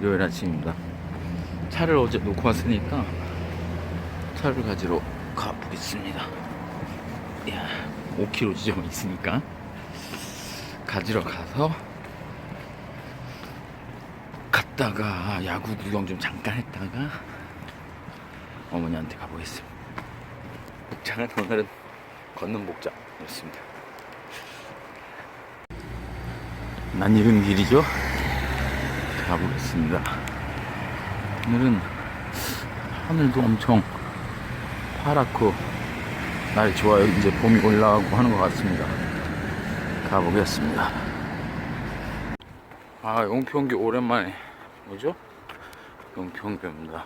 일요일 아침입니다. 차를 어제 놓고 왔으니까 차를 가지러 가보겠습니다. 야, 5km 지점이 있으니까 가지러 가서 갔다가 야구 구경 좀 잠깐 했다가 어머니한테 가보겠습니다. 복장은 오늘은 걷는 복장이었습니다. 낯익은 길이죠? 가보겠습니다. 오늘은 하늘도 엄청 파랗고 날이 좋아요. 이제 봄이 올라가고 하는 것 같습니다. 가보겠습니다. 아, 용평교 오랜만에 뭐죠? 용평교입니다.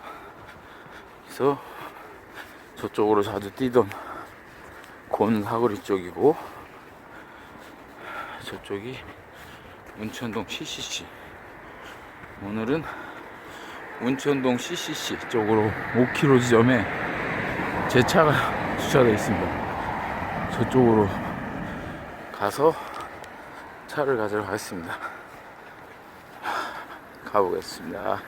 그래서 저쪽으로 자주 뛰던 곤 사거리 쪽이고 저쪽이 운천동 CCC 오늘은 운천동 CCC 쪽으로 5km 지점에 제 차가 주차되어 있습니다. 저쪽으로 가서 차를 가지러 가겠습니다. 가보겠습니다.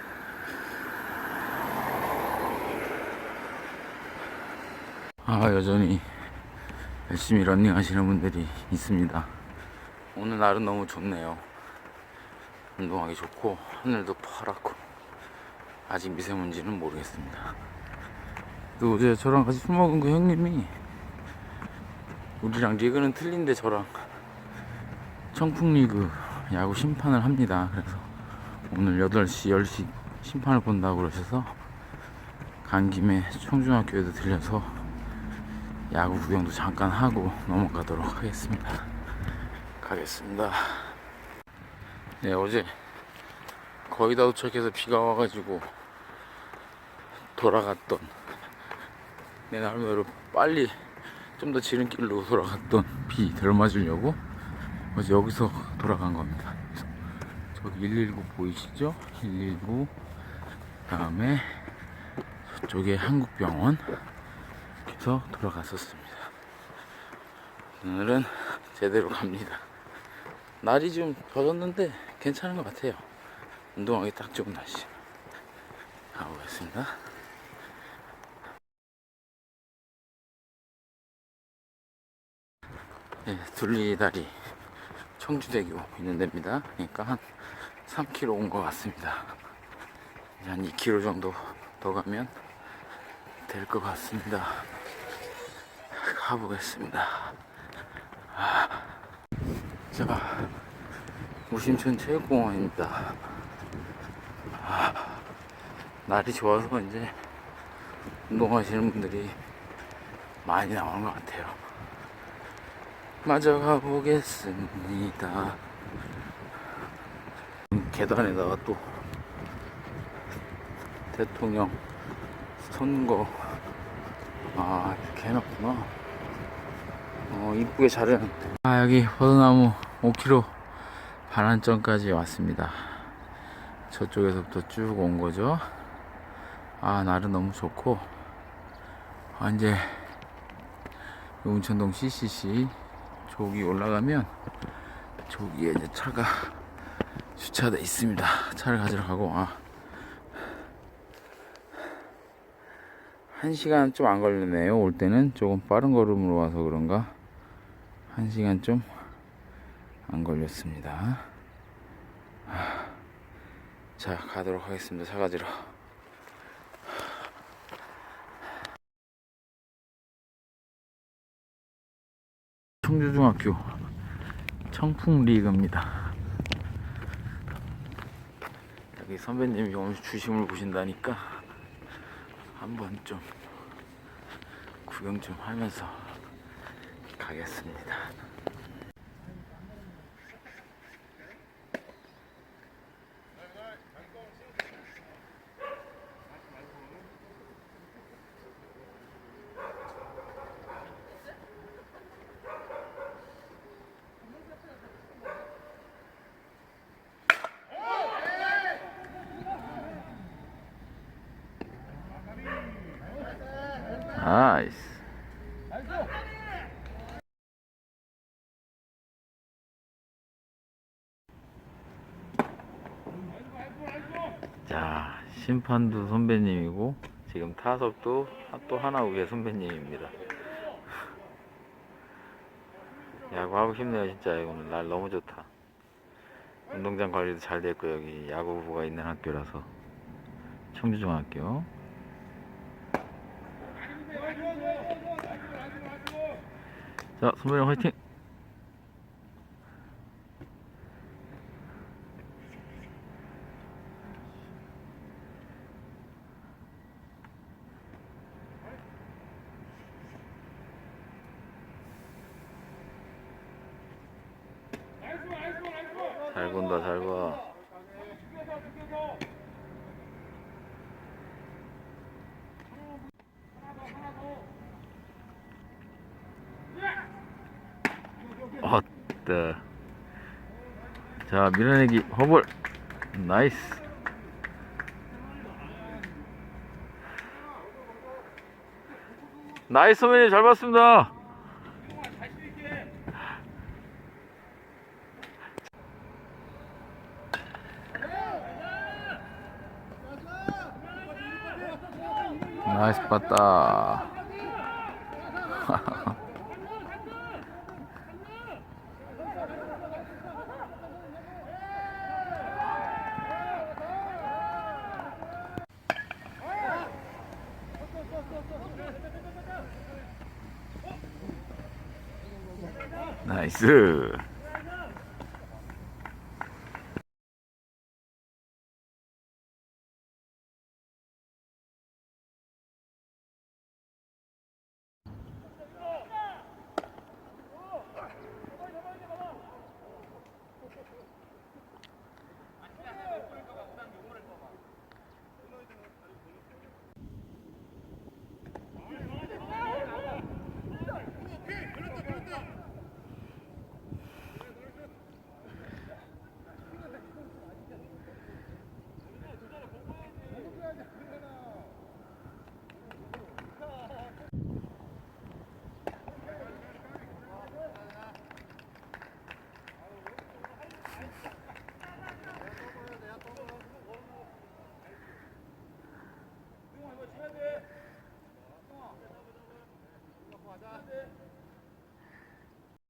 아 여전히 열심히 런닝 하시는 분들이 있습니다. 오늘 날은 너무 좋네요 운동하기 좋고 하늘도 파랗고 아직 미세먼지는 모르겠습니다. 또 어제 저랑 같이 술 먹은 그 형님이 우리랑 리그는 틀린데 저랑 청풍리그 야구 심판을 합니다. 그래서 오늘 8시 10시 심판을 본다고 그러셔서 간 김에 청중학교에도 들려서 야구 구경도 잠깐 하고 넘어가도록 하겠습니다. 가겠습니다 네, 어제 거의 다 도착해서 비가 와가지고 돌아갔던 내 나름대로 빨리 좀 더 지름길로 돌아갔던 비 덜 맞으려고 어제 여기서 돌아간 겁니다. 저기 119 보이시죠? 119 다음에 저쪽에 한국병원 그래서 돌아갔었습니다. 오늘은 제대로 갑니다. 날이 좀 젖었는데 괜찮은 것 같아요. 운동하기 딱 좋은 날씨. 가보겠습니다. 네, 둘리다리 청주대교 있는 데입니다. 그러니까 한 3km 온 것 같습니다. 한 2km 정도 더 가면 될 것 같습니다. 가보겠습니다. 자, 무심천 체육공원입니다. 아, 날이 좋아서 이제 운동하시는 분들이 많이 나오는 것 같아요. 맞아 가 보겠습니다. 계단에다가 또 대통령 선거 아 이렇게 해놨구나. 어 이쁘게 잘 해놨네. 아 여기 버드나무 5km 반환점까지 왔습니다. 저쪽에서부터 쭉 온 거죠. 아 날은 너무 좋고 아 이제 운천동 CCC 저기 올라가면 저기에 이제 차가 주차돼 있습니다. 차를 가지러 가고 아. 한 시간 좀 안 걸리네요. 올 때는 조금 빠른 걸음으로 와서 그런가 한 시간 좀 안 걸렸습니다. 아. 자 가도록 하겠습니다. 차 가지러. 청주중학교 청풍리그입니다. 여기 선배님이 오늘 주심을 보신다니까 한번 좀 구경 좀 하면서 가겠습니다. 나이스. 자, 심판도 선배님이고 지금 타석도 또 하나 우의 선배님입니다. 야구 하고 싶네요, 진짜 오늘 날 너무 좋다. 운동장 관리도 잘 됐고 여기 야구부가 있는 학교라서 청주중학교. 자, 선배님 화이팅! 잘 본다, 잘 봐. 어따. 자, 밀어내기, 허볼. 나이스. 나이스, 선배님, 잘 봤습니다. 나이스 봤다. 나이스.